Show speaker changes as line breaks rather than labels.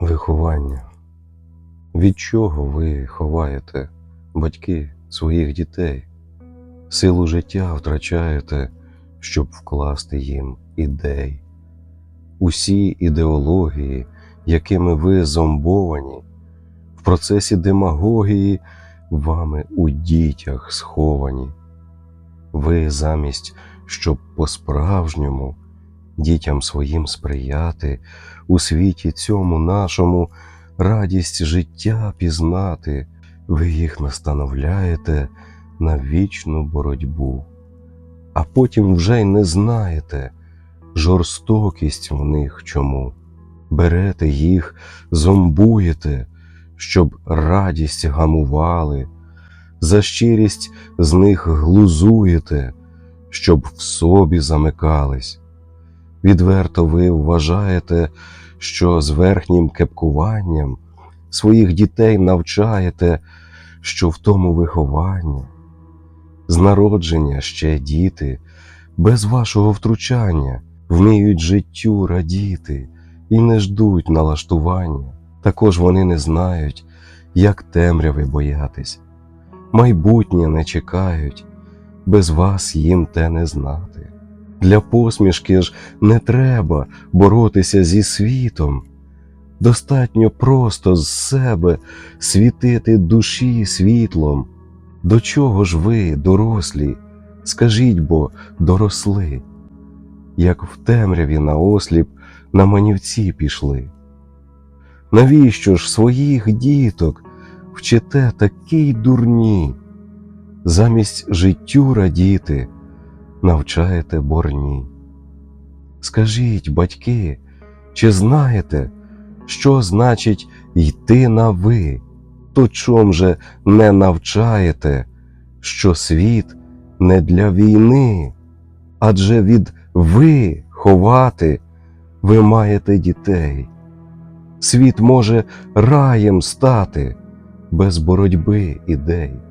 Виховання. Від чого ви ховаєте, батьки, своїх дітей? Силу життя втрачаєте, щоб вкласти їм ідей. Усі ідеології, якими ви зомбовані, в процесі демагогії вами у дітях сховані. Ви замість, щоб по-справжньому дітям своїм сприяти, у світі цьому нашому радість життя пізнати, ви їх настановляєте на вічну боротьбу, а потім вже й не знаєте жорстокість в них чому. Берете їх, зомбуєте, щоб радість гамували, за щирість з них глузуєте, щоб в собі замикались. Відверто ви вважаєте, що з верхнім кепкуванням своїх дітей навчаєте, що в тому вихованні. З народження ще діти, без вашого втручання, вміють життю радіти і не ждуть налаштування. Також вони не знають, як темряви боятись, майбутнє не чекають, без вас їм те не знати. Для посмішки ж не треба боротися зі світом. Достатньо просто з себе світити душі світлом. До чого ж ви, дорослі, скажіть бо, доросли, як в темряві на осліп на манівці пішли? Навіщо ж своїх діток вчите такій дурні, замість життю радіти? Навчаєте борні. Скажіть, батьки, чи знаєте, що значить йти на ви? То чом же не навчаєте, що світ не для війни, адже від ви ховати ви маєте дітей. Світ може раєм стати без боротьби ідей.